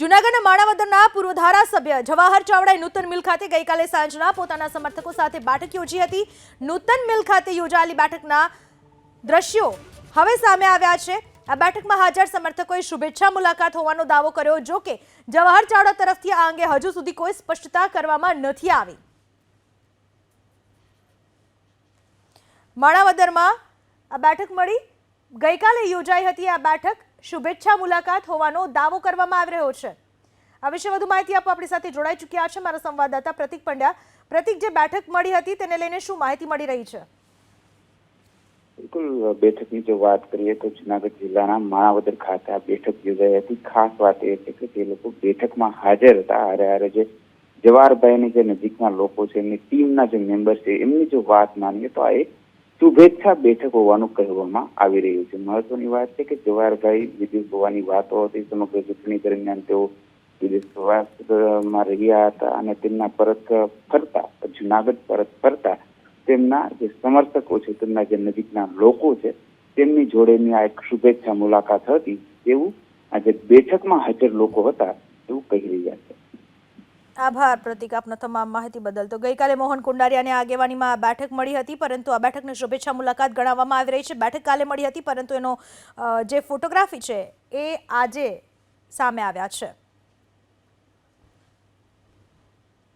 જૂનાગઢના માણાવદરના પૂર્વ ધારાસભ્ય જવાહર ચાવડાએ નૂતન મિલ ખાતે ગઈકાલે સાંજના પોતાના સમર્થકો સાથે બેઠક યોજી હતી. નૂતન મિલ ખાતે યોજાયેલી બેઠકના દ્રશ્યો હવે સામે આવ્યા છે. આ બેઠકમાં હાજર સમર્થકોએ શુભેચ્છા મુલાકાત હોવાનો દાવો કર્યો, જો કે જવાહર ચાવડા તરફથી આ અંગે હજુ સુધી કોઈ સ્પષ્ટતા કરવામાં નથી આવી. માણાવદરમાં આ બેઠક મળી. ગઈકાલે યોજાઈ હતી આ બેઠક. શુભેચ્છા મુલાકાત હોવાનો દાવો કરવામાં આવી રહ્યો છે. આ વિશે વધુ માહિતી આપવા આપણી સાથે જોડાઈ ચૂક્યા છે મારા સંવાદદાતા પ્રતિક પંડ્યા. પ્રતિક, જે બેઠક મળી હતી તેને લઈને શું માહિતી મળી રહી છે? બિલકુલ, બેઠકની જો વાત કરીએ તો જુનાગઢ જિલ્લાના માણાવદર ખાતે આ બેઠક યોજાઈ હતી. ખાસ વાત એ છે કે જે લોકો બેઠકમાં હાજર હતા, હારે હારે જે જવાહરભાઈની જે નજીકના લોકો છે, એમની ટીમના જે મેમ્બર છે, એમની જો વાત માનીએ તો આ એક શુભેચ્છા બેઠક હોવાનું કહેવામાં આવી રહ્યું છે. મહત્વની વાત છે કે જવાહરભાઈ વિદેશ હોવાની વાતો હતી. સમગ્ર ચૂંટણી દરમિયાન તેઓ વિદેશ પ્રવાસમાં રહ્યા હતા અને તેમના પરત ફરતા, જુનાગઢ પરત ફરતા તેમના જે સમર્થકો છે, તેમના જે નજીકના લોકો છે, તેમની જોડેની આ એક શુભેચ્છા મુલાકાત હતી. એવું આ જે બેઠકમાં હાજર લોકો હતા એવું કહી રહ્યા આભાર. પ્રતિક, આપનો તમામ માહિતી બદલ. તો ગઈકાલે મોહન કુંડારિયાની આગેવાનીમાં બેઠક મળી હતી, પરંતુ આ બેઠકને શુભેચ્છા મુલાકાત ગણાવવામાં આવી રહી છે. બેઠક કાલે મળી હતી, પરંતુ એનો જે ફોટોગ્રાફી છે, એ આજે સામે આવ્યા છે.